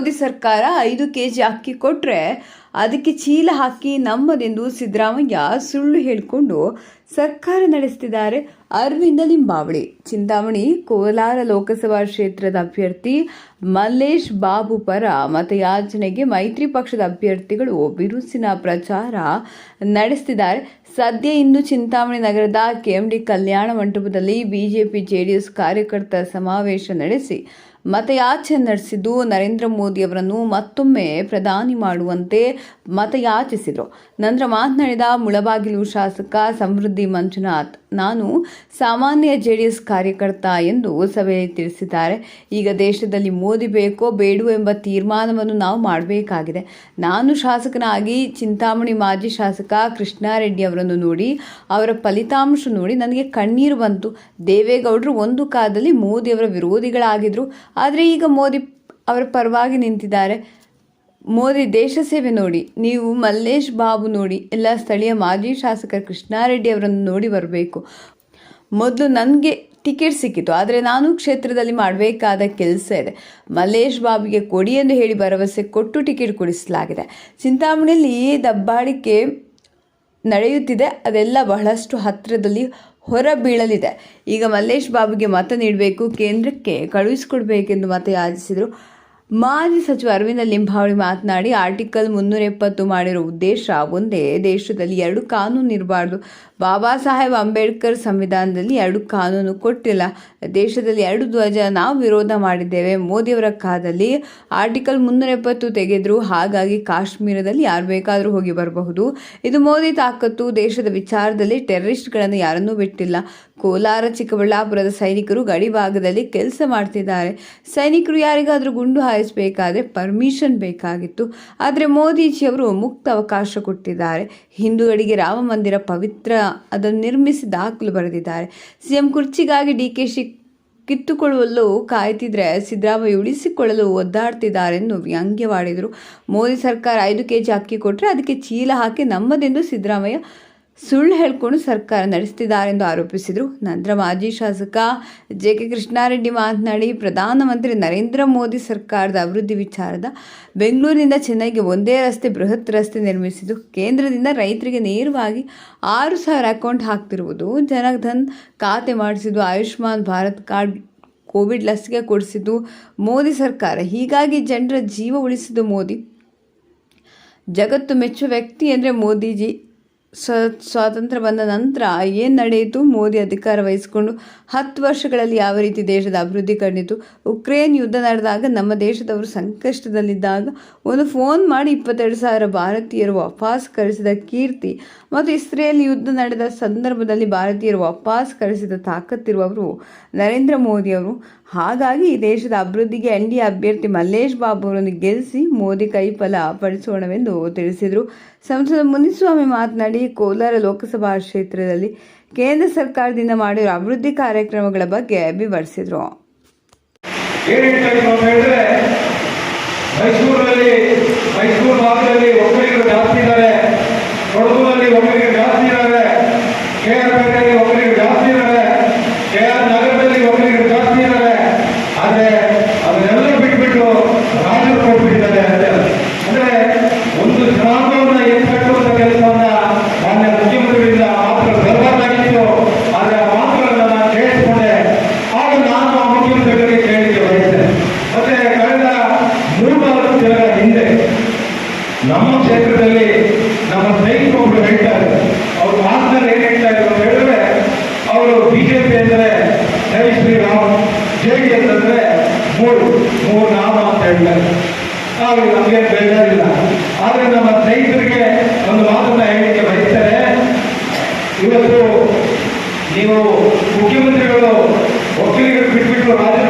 ಮೋದಿ ಸರ್ಕಾರ ಐದು K G ಅಕ್ಕಿ ಕೊಟ್ಟರೆ ಅದಕ್ಕೆ ಚೀಲ ಹಾಕಿ ನಮ್ಮದೆಂದು ಸಿದ್ದರಾಮಯ್ಯ ಸುಳ್ಳು ಹೇಳಿಕೊಂಡು ಸರ್ಕಾರ ನಡೆಸ್ತಿದ್ದಾರೆ. ಅರವಿಂದ ಲಿಂಬಾವಳಿ, ಚಿಂತಾಮಣಿ, ಕೋಲಾರ ಲೋಕಸಭಾ ಕ್ಷೇತ್ರದ ಅಭ್ಯರ್ಥಿ ಮಲ್ಲೇಶ್ ಬಾಬು ಪರ ಮತಯಾಚನೆಗೆ ಮೈತ್ರಿ ಪಕ್ಷದ ಅಭ್ಯರ್ಥಿಗಳು ಬಿರುಸಿನ ಪ್ರಚಾರ ನಡೆಸ್ತಿದ್ದಾರೆ. ಸದ್ಯ ಇಂದು ಚಿಂತಾಮಣಿ ನಗರದ ಕೆಎಂಡಿ ಕಲ್ಯಾಣ ಮಂಟಪದಲ್ಲಿ ಬಿಜೆಪಿ ಜೆಡಿಎಸ್ ಕಾರ್ಯಕರ್ತರ ಸಮಾವೇಶ ನಡೆಸಿ ಮತಯಾಚನೆ ನಡೆಸಿದ್ದು ನರೇಂದ್ರ ಮೋದಿ ಅವರನ್ನು ಮತ್ತೊಮ್ಮೆ ಪ್ರಧಾನಿ ಮಾಡುವಂತೆ ಮತಯಾಚಿಸಿದರು. ನಂತರ ಮಾತನಾಡಿದ ಮುಳಬಾಗಿಲು ಶಾಸಕ ಸಮೃದ್ಧಿ ಮಂಜುನಾಥ್, ನಾನು ಸಾಮಾನ್ಯ ಜೆಡಿಎಸ್ ಕಾರ್ಯಕರ್ತ ಎಂದು ಸಭೆಯಲ್ಲಿ ತಿಳಿಸಿದ್ದಾರೆ. ಈಗ ದೇಶದಲ್ಲಿ ಮೋದಿ ಬೇಕೋ ಬೇಡವೋ ಎಂಬ ತೀರ್ಮಾನವನ್ನು ನಾವು ಮಾಡಬೇಕಾಗಿದೆ. ನಾನು ಶಾಸಕನಾಗಿ ಚಿಂತಾಮಣಿ ಮಾಜಿ ಶಾಸಕ ಕೃಷ್ಣಾರೆಡ್ಡಿ ಅವರನ್ನು ನೋಡಿ, ಅವರ ಫಲಿತಾಂಶ ನೋಡಿ ನನಗೆ ಕಣ್ಣೀರು ಬಂತು. ದೇವೇಗೌಡರು ಒಂದು ಕಾಲದಲ್ಲಿ ಮೋದಿಯವರ ವಿರೋಧಿಗಳಾಗಿದ್ದರು ಆದರೆ ಈಗ ಮೋದಿ ಅವರ ಪರವಾಗಿ ನಿಂತಿದ್ದಾರೆ. ಮೋದಿ ದೇಶ ಸೇವೆ ನೋಡಿ, ನೀವು ಮಲ್ಲೇಶ್ ಬಾಬು ನೋಡಿ, ಎಲ್ಲ ಸ್ಥಳೀಯ ಮಾಜಿ ಶಾಸಕ ಕೃಷ್ಣಾರೆಡ್ಡಿ ಅವರನ್ನು ನೋಡಿ ಬರಬೇಕು. ಮೊದಲು ನನಗೆ ಟಿಕೆಟ್ ಸಿಕ್ಕಿತು ಆದರೆ ನಾನು ಕ್ಷೇತ್ರದಲ್ಲಿ ಮಾಡಬೇಕಾದ ಕೆಲಸ ಇದೆ. ಮಲ್ಲೇಶ್ ಬಾಬಿಗೆ ಕೊಡಿ ಎಂದು ಹೇಳಿ ಭರವಸೆ ಕೊಟ್ಟು ಟಿಕೆಟ್ ಕೊಡಿಸಲಾಗಿದೆ. ಚಿಂತಾಮಣಿಯಲ್ಲಿ ದಬ್ಬಾಳಿಕೆ ನಡೆಯುತ್ತಿದೆ, ಅದೆಲ್ಲ ಬಹಳಷ್ಟು ಹತ್ತಿರದಲ್ಲಿ ಹೊರ ಬೀಳಲಿದೆ ಈಗ ಮಲ್ಲೇಶ್ ಬಾಬುಗೆ ಮತ ನೀಡಬೇಕು ಕೇಂದ್ರಕ್ಕೆ ಕಳುಹಿಸಿಕೊಡ್ಬೇಕೆಂದು ಮತ ಯಾಚಿಸಿದರು ಮಾಜಿ ಸಚಿವ ಅರವಿಂದ ಲಿಂಬಾವಳಿ ಮಾತನಾಡಿ, ಆರ್ಟಿಕಲ್ ಮುನ್ನೂರ ಎಪ್ಪತ್ತು ಮಾಡಿರೋ ಉದ್ದೇಶ ಒಂದೇ. ದೇಶದಲ್ಲಿ ಎರಡು ಕಾನೂನು ಇರಬಾರ್ದು. ಬಾಬಾ ಸಾಹೇಬ್ ಅಂಬೇಡ್ಕರ್ ಸಂವಿಧಾನದಲ್ಲಿ ಎರಡು ಕಾನೂನು ಕೊಟ್ಟಿಲ್ಲ. ದೇಶದಲ್ಲಿ ಎರಡು ಧ್ವಜ ನಾವು ವಿರೋಧ ಮಾಡಿದ್ದೇವೆ. ಮೋದಿಯವರ ಕಾಲದಲ್ಲಿ ಆರ್ಟಿಕಲ್ ಮುನ್ನೂರ ಎಪ್ಪತ್ತು ತೆಗೆದ್ರು. ಹಾಗಾಗಿ ಕಾಶ್ಮೀರದಲ್ಲಿ ಯಾರು ಬೇಕಾದರೂ ಹೋಗಿ ಬರಬಹುದು. ಇದು ಮೋದಿ ತಾಕತ್ತು. ದೇಶದ ವಿಚಾರದಲ್ಲಿ ಟೆರರಿಸ್ಟ್ಗಳನ್ನು ಯಾರನ್ನೂ ಬಿಟ್ಟಿಲ್ಲ. ಕೋಲಾರ ಚಿಕ್ಕಬಳ್ಳಾಪುರದ ಸೈನಿಕರು ಗಡಿ ಭಾಗದಲ್ಲಿ ಕೆಲಸ ಮಾಡ್ತಿದ್ದಾರೆ. ಸೈನಿಕರು ಯಾರಿಗಾದರೂ ಗುಂಡು ಹಾಯಿಸಬೇಕಾದ್ರೆ ಪರ್ಮಿಷನ್ ಬೇಕಾಗಿತ್ತು. ಆದರೆ ಮೋದಿಜಿಯವರು ಮುಕ್ತ ಅವಕಾಶ ಕೊಟ್ಟಿದ್ದಾರೆ. ಹಿಂದೂಗಳಿಗೆ ರಾಮ ಮಂದಿರ ಪವಿತ್ರ ಅದನ್ನು ನಿರ್ಮಿಸಿ ದಾಖಲು ಬರೆದಿದ್ದಾರೆ. ಸಿಎಂ ಕುರ್ಚಿಗಾಗಿ ಡಿ ಕೆ ಶಿ ಕಿತ್ತುಕೊಳ್ಳಲು ಕಾಯ್ತಿದ್ರೆ ಸಿದ್ದರಾಮಯ್ಯ ಉಳಿಸಿಕೊಳ್ಳಲು ಒದ್ದಾಡ್ತಿದ್ದಾರೆಂದು ವ್ಯಂಗ್ಯವಾಡಿದರು. ಮೋದಿ ಸರ್ಕಾರ ಐದು ಕೆ ಜಿ ಅಕ್ಕಿ ಕೊಟ್ಟರೆ ಅದಕ್ಕೆ ಚೀಲ ಹಾಕಿ ನಮ್ಮದೆಂದು ಸಿದ್ದರಾಮಯ್ಯ ಸುಳ್ಳು ಹೇಳ್ಕೊಂಡು ಸರ್ಕಾರ ನಡೆಸ್ತಿದ್ದಾರೆಂದು ಆರೋಪಿಸಿದರು. ನಂತರ ಮಾಜಿ ಶಾಸಕ ಜೆ ಕೆ ಕೃಷ್ಣಾರೆಡ್ಡಿ ಮಾತನಾಡಿ, ಪ್ರಧಾನಮಂತ್ರಿ ನರೇಂದ್ರ ಮೋದಿ ಸರ್ಕಾರದ ಅಭಿವೃದ್ಧಿ ವಿಚಾರದ ಬೆಂಗಳೂರಿನಿಂದ ಚೆನ್ನೈಗೆ ಒಂದೇ ರಸ್ತೆ, ಬೃಹತ್ ರಸ್ತೆ ನಿರ್ಮಿಸಿದ್ದು, ಕೇಂದ್ರದಿಂದ ರೈತರಿಗೆ ನೇರವಾಗಿ ಆರು ಸಾವಿರ ಅಕೌಂಟ್ ಹಾಕ್ತಿರುವುದು ಜನಧನ್ ಖಾತೆ ಮಾಡಿಸಿದ್ದು, ಆಯುಷ್ಮಾನ್ ಭಾರತ್ ಕಾರ್ಡ್ ಕೋವಿಡ್ ಲಸಿಕೆ ಕೊಡಿಸಿದ್ದು ಮೋದಿ ಸರ್ಕಾರ. ಹೀಗಾಗಿ ಜನರ ಜೀವ ಉಳಿಸಿದ್ದು ಮೋದಿ. ಜಗತ್ತು ಮೆಚ್ಚುವ ವ್ಯಕ್ತಿ ಅಂದರೆ ಮೋದಿಜಿ. ಸ್ವ ಸ್ವಾತಂತ್ರ್ಯ ಬಂದ ನಂತರ ಏನು ನಡೆಯಿತು? ಮೋದಿ ಅಧಿಕಾರ ವಹಿಸಿಕೊಂಡು ಹತ್ತು ವರ್ಷಗಳಲ್ಲಿ ಯಾವ ರೀತಿ ದೇಶದ ಅಭಿವೃದ್ಧಿ ಕಂಡಿತು? ಉಕ್ರೇನ್ ಯುದ್ಧ ನಡೆದಾಗ ನಮ್ಮ ದೇಶದವರು ಸಂಕಷ್ಟದಲ್ಲಿದ್ದಾಗ ಒಂದು ಫೋನ್ ಮಾಡಿ ಇಪ್ಪತ್ತೆರಡು ಸಾವಿರ ಭಾರತೀಯರು ವಾಪಸ್ ಕರೆಸಿದ ಕೀರ್ತಿ ಮತ್ತು ಇಸ್ರೇಲ್ ಯುದ್ಧ ನಡೆದ ಸಂದರ್ಭದಲ್ಲಿ ಭಾರತೀಯರು ವಾಪಸ್ ಕರೆಸಿದ ತಾಕತ್ತಿರುವವರು ನರೇಂದ್ರ ಮೋದಿಯವರು. ಹಾಗಾಗಿ ದೇಶದ ಅಭಿವೃದ್ಧಿಗೆ ಎನ್ ಡಿ ಅಭ್ಯರ್ಥಿ ಮಲ್ಲೇಶ್ ಬಾಬು ಅವರನ್ನು ಗೆಲ್ಲಿಸಿ ಮೋದಿ ಕೈಫಲ ಪಡಿಸೋಣವೆಂದು ತಿಳಿಸಿದರು. ಸಂಸದ ಮುನಿಸ್ವಾಮಿ ಮಾತನಾಡಿ, ಕೋಲಾರ ಲೋಕಸಭಾ ಕ್ಷೇತ್ರದಲ್ಲಿ ಕೇಂದ್ರ ಸರ್ಕಾರದಿಂದ ಮಾಡಿರುವ ಅಭಿವೃದ್ಧಿ ಕಾರ್ಯಕ್ರಮಗಳ ಬಗ್ಗೆ ವಿವರಿಸಿದರು. ಮೈಸೂರಿನಲ್ಲಿ ಮೈಸೂರು ಭಾಗದಲ್ಲಿ ಒಕ್ಕಲಿಗರು ಜಾಸ್ತಿ ಇದ್ದಾರೆ. ಕೊಡಗುನಲ್ಲಿ ಒಕ್ಕಲಿಗರು ಜಾಸ್ತಿ ఈ ప్రాంతంలో ఎక్కడ ಇವತ್ತು ನೀವು ಮುಖ್ಯಮಂತ್ರಿಗಳು ಒಕ್ಕಲಿಗರು ಬಿಟ್ಬಿಟ್ಟು ರಾಜ್ಯ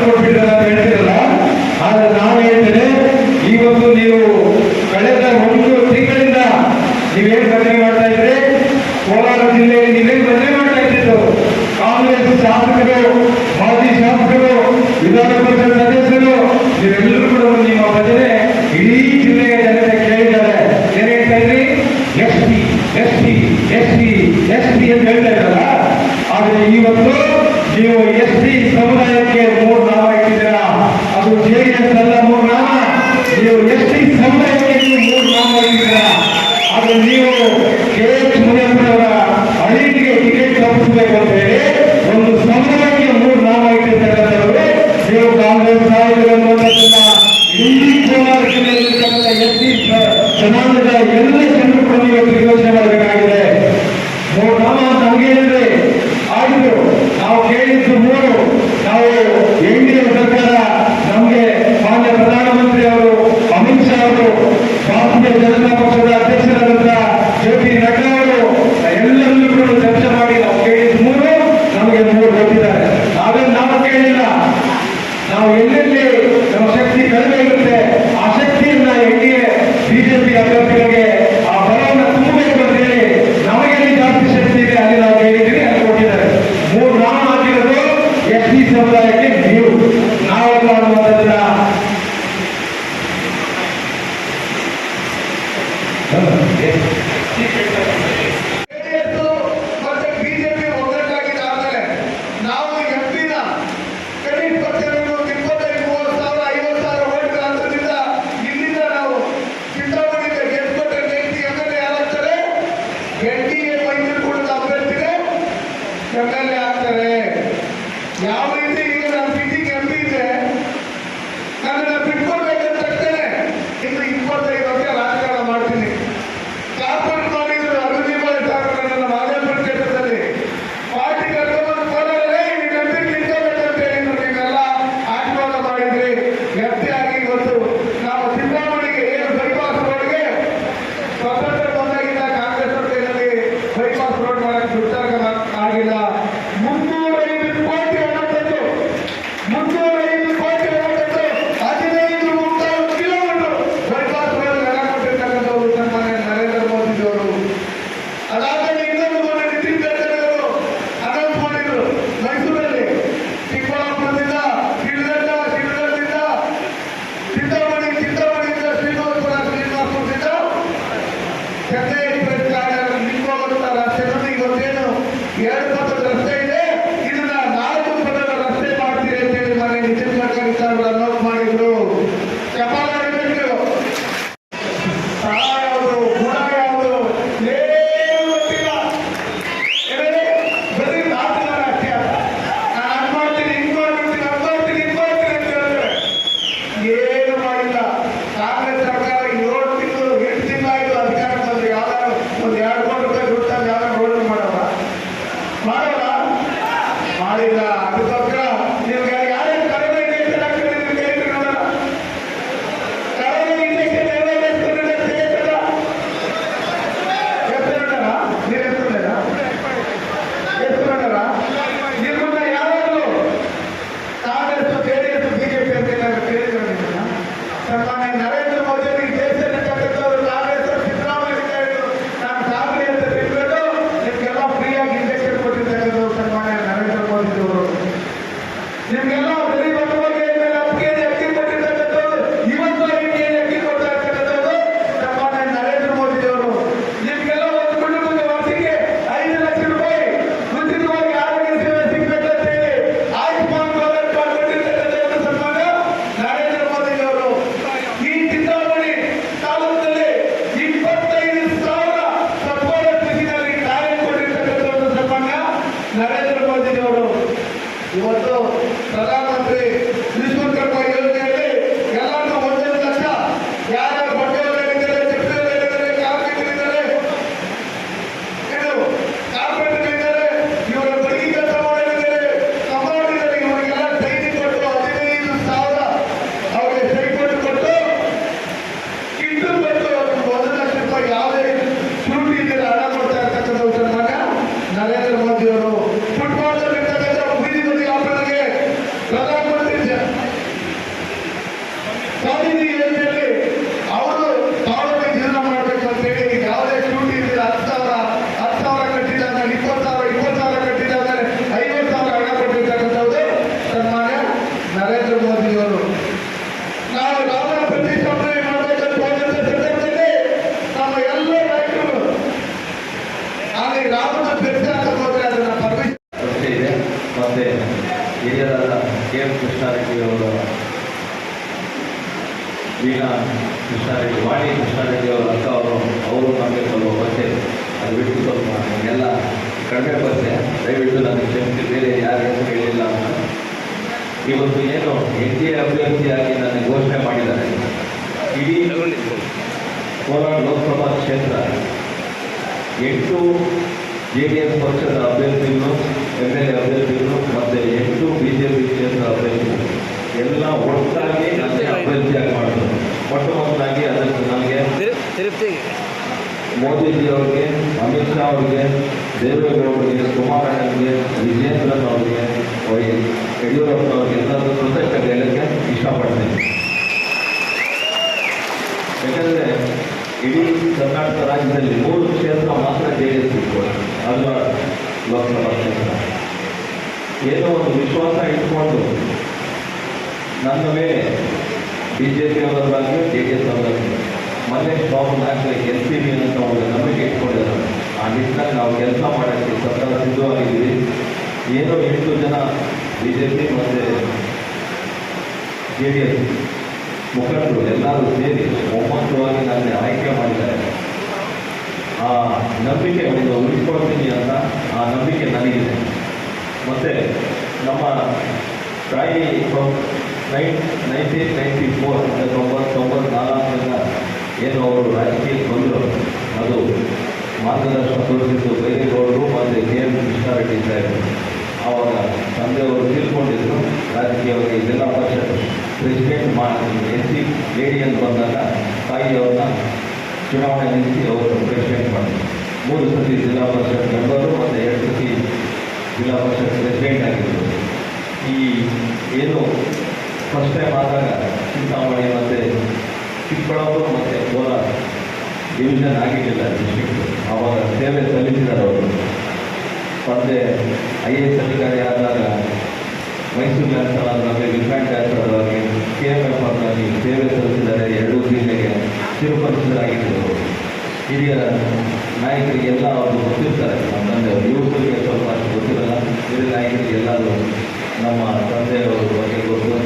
ನೀವು ಎಸ್ ಸಿ ಸಮುದಾಯಕ್ಕೆ ಮೂರು ನಾಮ ಇಟ್ಟಿದ್ದೀರಾ? ಅದು ಜೆ ಅಲ್ಲ, ಮೂರು ನಾಮ. ನೀವು ಎಸ್ ಸಿ ಸಮುದಾಯಕ್ಕೆ ನೀವು ಮೂರು ನಾಮ ಇಟ್ಟಿದ್ದೀರಾ? ಅದು ನೀವು ಕೆ ಎಚ್ ಮುನಿಯಪ್ಪನವರ ಅಳಿಟಿಗೆ ಟಿಕೆಟ್ ತಪ್ಪಿಸಬೇಕು ಅಂತ ಹೇಳಿ ಒಂದು ಸಮುದಾಯಕ್ಕೆ ಮೂರು ನಾಮ ಇಟ್ಟಿರ್ತಕ್ಕಂಥವ್ರೆ ನೀವು ಕಾಂಗ್ರೆಸ್ ನಾಯಕರು ಅನ್ನೋದನ್ನ ಇಡೀ ಕೋಲಾರ ಜಿಲ್ಲೆಯಲ್ಲಿರ್ತಕ್ಕಂಥ ಎಸ್ ಸಿ ಜನಾಂಗದ ಎಲ್ಲ ಜನರು ബി ജെ പി അംഗം ಕೋಲಾರ ಲೋಕಸಭಾ ಕ್ಷೇತ್ರ ಎಂಟು ಜೆ ಡಿ ಎಸ್ ಪಕ್ಷದ ಅಭ್ಯರ್ಥಿಗಳು ಎಂ ಎಲ್ ಎ ಅಭ್ಯರ್ಥಿಗಳು ಮತ್ತು ಎಂಟು ಬಿ ಜೆ ಪಿ ಕ್ಷೇತ್ರ ಅಭ್ಯರ್ಥಿಗಳು ಎಲ್ಲ ಒಟ್ಟಾಗಿ ನನಗೆ ಅಭ್ಯರ್ಥಿಯಾಗಿ ಮಾಡಿದ್ರು ಮೊಟ್ಟ ಮೊದಲಾಗಿ ಅದಕ್ಕೆ ನನಗೆ ತಿರುಪ್ತಿಗೆ ಮೋದಿಜಿ ಅವರಿಗೆ ಅಮಿತ್ ಶಾ ಅವರಿಗೆ ದೇವೇಗೌಡರಿಗೆ ಕುಮಾರಣ್ಣನಿಗೆ ವಿಜೇಂದ್ರನ್ ಅವರಿಗೆ ವೈ ಯಡಿಯೂರಪ್ಪ ಅವರಿಗೆ ಎಲ್ಲರೂ ಕೃತಜ್ಞತೆ ಹೇಳಕ್ಕೆ ಇಷ್ಟಪಡ್ತೇನೆ ಯಾಕಂದರೆ ಇಡೀ ಕರ್ನಾಟಕ ರಾಜ್ಯದಲ್ಲಿ ಮೂರು ಕ್ಷೇತ್ರ ಮಾತ್ರ ಜೆ ಡಿ ಎಸ್ ಅಲ್ವಾ ಲೋಕಸಭಾ ಕ್ಷೇತ್ರ. ಏನೋ ಒಂದು ವಿಶ್ವಾಸ ಇಟ್ಕೊಂಡು ನನ್ನ ಮೇಲೆ ಬಿ ಜೆ ಪಿ ಅವರಾಗಲಿ ಜೆ ಡಿ ಎಸ್ ಅವರಾಗಲಿ ಮೊನ್ನೆ ಬಾಬು ನಾಯಕ ಎಲ್ ಸಿ ಬಿ ಅಂತ ಒಂದು ನಂಬಿಕೆ ಇಟ್ಕೊಂಡಿದ್ದಾರೆ. ಆ ನಿಟ್ಟಿನಲ್ಲಿ ನಾವು ಕೆಲಸ ಮಾಡೋಕ್ಕೆ ಸರ್ಕಾರ ಸಿದ್ಧವಾಗಿದ್ದೀವಿ. ಏನೋ ಎಂಟು ಜನ ಬಿ ಜೆ ಪಿ ಮತ್ತು ಜೆ ಡಿ ಎಸ್ ಮುಖಂಡರು ಎಲ್ಲರೂ ಸೇರಿ ಒಮ್ಮತವಾಗಿ ನನ್ನೇ ಆಯ್ಕೆ ಮಾಡಿದ್ದಾರೆ. ಆ ನಂಬಿಕೆ ಒಂದು ಉಳಿಸ್ಕೊಳ್ತೀನಿ ಅಂತ ಆ ನಂಬಿಕೆ ನನಗಿದೆ. ಮತ್ತು ನಮ್ಮ ತಾಯಿ ನೈನ್ ನೈನ್ಟೀನ್ ನೈಂಟಿ ಫೋರ್ ಅಂದರೆ ತೊಂಬತ್ತು ತೊಂಬತ್ನಾಲ್ಕರಿಂದ ಏನು ಅವರು ರಾಜಕೀಯಕ್ಕೆ ಬಂದರು, ಅದು ಮಾರ್ಗದರ್ಶನ ತೋರಿಸಿದ್ದು ಬೈರೇಗೌಡರು ಮತ್ತು ಕೆ ಎಂ ಕೃಷ್ಣಾರೆಡ್ಡಿ ಸಾಹೇಬರು. ಆವಾಗ ತಂದೆಯವರು ತಿಳ್ಕೊಂಡಿದ್ರು ರಾಜಕೀಯವಾಗಿ ಜಿಲ್ಲಾ ಪರಿಷತ್ ಪ್ರೆಸಿಡೆಂಟ್ ಮಾಡಿ ಎಸ್ ಸಿ ಲೇಡಿ ಅಂತ ಬಂದಾಗ ತಾಯಿಯವ್ರನ್ನ ಚುನಾವಣೆ ನಿಲ್ಲಿಸಿ ಅವರು ರಿಜಿಸ್ಟ್ರೇಷನ್ ಮಾಡ್ತೀವಿ ಮೂರು ಸತಿ ಜಿಲ್ಲಾ ಪರಿಷತ್ ಮೆಂಬರು ಮತ್ತು ಎರಡು ಸತಿ ಜಿಲ್ಲಾ ಪರಿಷತ್ ಪ್ರೆಸಿಡೆಂಟ್ ಆಗಿದ್ದರು ಈ ಏನು ಫಸ್ಟ್ ಟೈಮ್ ಆದಾಗ ಚಿಂತಾಮಣಿ ಮತ್ತು ಚಿಕ್ಕಬಳ್ಳಾಪುರ ಮತ್ತು ಕೋಲಾರ ಡಿವಿಷನ್ ಆಗಿರಲಿಲ್ಲ ಡಿಸ್ಟ್ರಿಕ್ಟ್ ಆವಾಗ ಸೇವೆ ಸಲ್ಲಿಸಿದ್ದಾರೆ ಅವರು. ತಂದೆ ಐ ಎ ಎಸ್ ಅಧಿಕಾರಿ ಆದಾಗ ಮೈಸೂರು ನ್ಯಾಷನಲ್ ಆದಾಗ ಡಿಫೆಂಟ್ ಆಗಿ ಕೆ ಎಂ ಎಫ್ ಆಗಲಿ ಸೇವೆ ಸಲ್ಲಿಸಿದ್ದಾರೆ ಎರಡೂ ಜಿಲ್ಲೆಗೆ ತಿರುಪತಿಸಲಾಗಿದ್ದರು ಹಿರಿಯ ನಾಯಕರಿಗೆಲ್ಲ ಅವರು ಗೊತ್ತಿರ್ತಾರೆ. ನಮ್ಮ ತಂದೆಯವರು ಯುವಕರಿಗೆ ಸ್ವಲ್ಪ ಅಷ್ಟು ಗೊತ್ತಿರಲ್ಲ. ಹಿರಿಯ ನಾಯಕರಿಗೆ ಎಲ್ಲರೂ ನಮ್ಮ ತಂದೆಯವರ ಬಗ್ಗೆ ಗೊತ್ತು.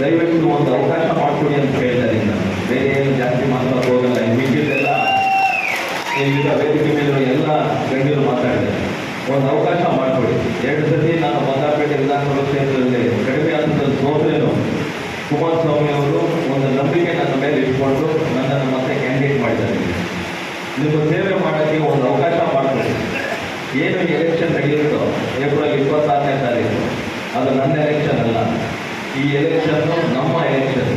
ದಯವಿಟ್ಟು ಒಂದು ಅವಕಾಶ ಮಾಡಿಕೊಡಿ ಅಂತ ಹೇಳ್ತಾರೆ ಇನ್ನು ಬೇರೆ ಏನು ಜಾಸ್ತಿ ಮಾತಾಡೋಕೆ ಹೋಗಲ್ಲ. ಮಿಕ್ಕಿದ್ದೆಲ್ಲ ಈಗ ವೇದಿಕೆ ಮೇಲೆ ಎಲ್ಲ ಗಣ್ಯರು ಮಾತಾಡಿದ್ದಾರೆ. ಒಂದು ಅವಕಾಶ ಮಾಡಿಕೊಡಿ. ಎರಡು ಸತಿ ನಾನು ಬಂಗಾರಪೇಟೆ ವಿಧಾನಸಭಾ ಕ್ಷೇತ್ರದಲ್ಲಿ ಕಡಿಮೆ ಹಂತದಲ್ಲಿ ಸೋತ್ರೇನು ಕುಮಾರಸ್ವಾಮಿ ಅವರು ಒಂದು ನಂಬಿಕೆ ನನ್ನ ಮೇಲೆ ಇಟ್ಕೊಂಡು ನನ್ನನ್ನು ಮತ್ತೆ ಕ್ಯಾಂಡಿಡೇಟ್ ಮಾಡಿದ್ದಾರೆ. ನಿಮ್ಮ ಸೇವೆ ಮಾಡೋಕ್ಕೆ ಒಂದು ಅವಕಾಶ ಮಾಡಿಕೊಡಿ. ಏನು ಎಲೆಕ್ಷನ್ ನಡೆಯುತ್ತೋ ಏಪ್ರಿಲ್ ಇಪ್ಪತ್ತಾರನೇ ತಾರೀಕು, ಅದು ನನ್ನ ಎಲೆಕ್ಷನ್ ಅಲ್ಲ. ಈ ಎಲೆಕ್ಷನ್ನು ನಮ್ಮ ಎಲೆಕ್ಷನ್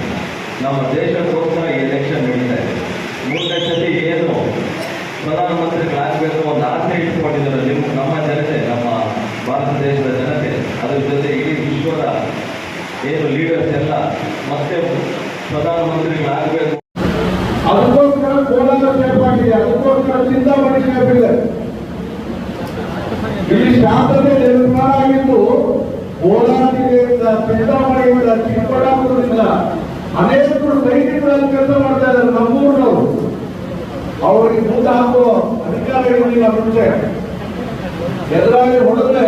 ನಮ್ಮ ದೇಶಕ್ಕೋಸ್ಕರ ಈ ಎಲೆಕ್ಷನ್ ನಡೀತಾ ಇದೆ. ಮೂರನೇ ಸತಿ ಏನು ಪ್ರಧಾನಮಂತ್ರಿಗಳಾಗಬೇಕು ಒಂದು ಆಸೆ ಇಟ್ಟುಕೊಂಡಿದ್ದಾರೆ ನಿಮ್ಮ, ನಮ್ಮ ಜನತೆ, ನಮ್ಮ ಭಾರತ ದೇಶದ ಜನತೆ. ಅದ್ರ ಜೊತೆ ಇಡೀ ವಿಶ್ವದ ಏನು ಲೀಡರ್ಸ್ ಎಲ್ಲ ಮತ್ತೆ ಪ್ರಧಾನಮಂತ್ರಿಗಳಾಗಬೇಕು ಅದಕ್ಕೋಸ್ಕರ ಕೋಲಾರ ಸೇರ್ಪಾಟಿದೆ ಅದಕ್ಕೋಸ್ಕರ ಚಿಂತಾಮಣಿ ಸೇರ್ಪಿದೆ ಇಲ್ಲಿ ಶಾಂತತೆ ನಿರ್ಮಾಣ ಆಗಿದ್ದು ಕೋಲಾರ ಜಿಲ್ಲೆಯಿಂದ ಚಿಂತಾಮಣಿಯಿಂದ ಚಿಕ್ಕಬಳ್ಳಾಪುರದಿಂದ ಅನೇಕರು ಸೈನಿಕರಲ್ಲಿ ಕೆಲಸ ಮಾಡ್ತಾ ಇದ್ದಾರೆ ನಮ್ಮೂರಿನವರು ಅವರಿಗೆ ಮುಂದೆ ಹಾಕುವ ಅಧಿಕಾರಿಗಳಿಲ್ಲ ಮುಂಚೆ. ಎದುರಾಗಿ ಹೊಡೆದ್ರೆ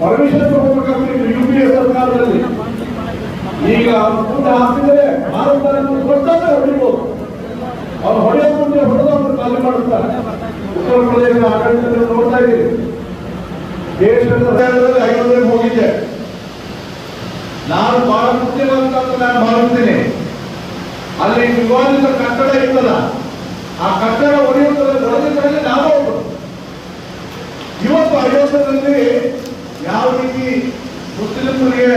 ಪರ್ಮಿಷನ್ ತಗೋಬೇಕಾಗ್ತಿತ್ತು ಯು ಪಿ ಎ ಸರ್ಕಾರದಲ್ಲಿ. ಈಗ ಮುಂದೆ ಹಾಕಿದ್ರೆ ಭಾರತ ಕೊಡ್ತಾರೆ ಹೊಡಿಬೋದು. ಅವ್ರು ಹೊಡೆಯೋ ಮುಂದೆ ಹೊಡೆದವ್ರು ಖಾಲಿ ಮಾಡುತ್ತಾರೆ. ಉತ್ತರ ಪ್ರದೇಶದ ಆಡಳಿತದಲ್ಲಿ ನೋಡ್ತಾ ಇದ್ದೀವಿ ದೇಶದ ಐವತ್ತನೇ ಹೋಗಿದ್ದೆ. ನಾನು ಬಹಳ ಮುಖ್ಯವಾದ ನಾನು ಭಾವಿಸ್ತೀನಿ. ಅಲ್ಲಿ ವಿವಾದಿತ ಕಟ್ಟಡ ಇರ್ತದ ಆ ಕಟ್ಟಡ ಒಡೆಯುತ್ತದೆ ಒಡೆದಿದ್ರಲ್ಲಿ ನಾವು ಒಬ್ಬರು ಇವತ್ತು ಅಯೋಧ್ಯದಲ್ಲಿ ಯಾವ ರೀತಿ ಮುಸ್ಲಿಮರಿಗೆ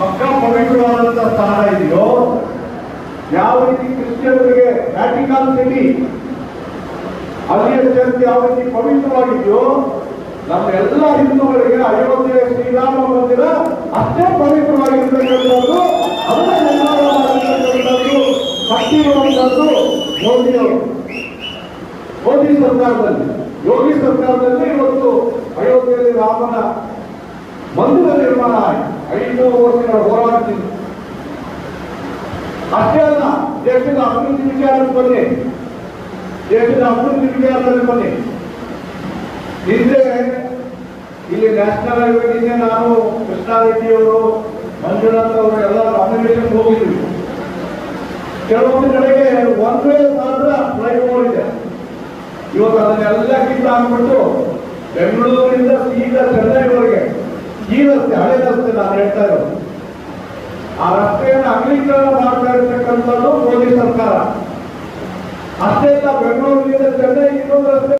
ಮಕ್ಕ ಪವಿತ್ರವಾದಂತಹ ಸ್ಥಾನ ಇದೆಯೋ, ಯಾವ ರೀತಿ ಕ್ರಿಶ್ಚಿಯನ್ರಿಗೆ ವ್ಯಾಟಿಕಾನ್ ಸಿಟಿ ಅಲ್ಲಿಯ ಚರ್ಚ್ ಯಾವ ರೀತಿ ಪವಿತ್ರವಾಗಿದೆಯೋ, ನಮ್ಮ ಎಲ್ಲ ಹಿಂದೂಗಳಿಗೆ ಅಯೋಧ್ಯೆಯ ಶ್ರೀರಾಮ ಮಂದಿರ ಅಷ್ಟೇ ಪವಿತ್ರವಾಗಿರ್ತಕ್ಕಂಥದ್ದು ಅದನ್ನ ಮಾಡಿರ್ತಕ್ಕಂಥದ್ದು ಕಟ್ಟಿರುವಂಥದ್ದು ಮೋದಿಯವರು ಮೋದಿ ಸರ್ಕಾರದಲ್ಲಿ, ಯೋಗಿ ಸರ್ಕಾರದಲ್ಲಿ ಇವತ್ತು ಅಯೋಧ್ಯೆಯಲ್ಲಿ ರಾಮನ ಮಂದಿರ ನಿರ್ಮಾಣ ಆಯಿತು. ಐನೂರು ವರ್ಷಗಳ ಹೋರಾಟದಿಂದ ಅಷ್ಟೇ ಅಲ್ಲ, ದೇಶದ ಅಭಿವೃದ್ಧಿ ವಿಚಾರಕ್ಕೆ ಬನ್ನಿ. ದೇಶದ ಅಭಿವೃದ್ಧಿ ವಿಚಾರದಲ್ಲಿ ಬನ್ನಿ. ಹಿಂದೆ ಇಲ್ಲಿ ನ್ಯಾಷನಲ್ ಹೈವೇ ನಾನು ನಾನು ಕೃಷ್ಣಾರೆಡ್ಡಿಯವರು ಮಂಜುನಾಥ್ ಅವರು ಎಲ್ಲ ಅನ್ವೇಷಣೆ ಹೋಗಿದ್ವಿ. ಕೆಲವೊಂದು ಕಡೆಗೆ ಒನ್ ವೇ ಮಾತ್ರ ಫ್ಲೈಓವರ್ ಇದೆ. ಇವತ್ತು ಅದನ್ನೆಲ್ಲ ಕಿತ್ತ ಹಾಕ್ಬಿಟ್ಟು ಬೆಂಗಳೂರಿನಿಂದ ಸೀದಾ ಚೆನ್ನೈವರೆಗೆ. ಈ ರಸ್ತೆ, ಹಳೆ ರಸ್ತೆ ನಾನು ಹೇಳ್ತಾ ಇರೋದು. ಆ ರಸ್ತೆಯನ್ನು ಅಗಲೀಕರಣ ಮಾಡ್ತಾ ಇರ್ತಕ್ಕಂಥದ್ದು ಮೋದಿ ಸರ್ಕಾರ. ಅಷ್ಟೇ ಬೆಂಗಳೂರಿನಿಂದ ಚೆನ್ನೈ ಇನ್ನೊಂದು ರಸ್ತೆ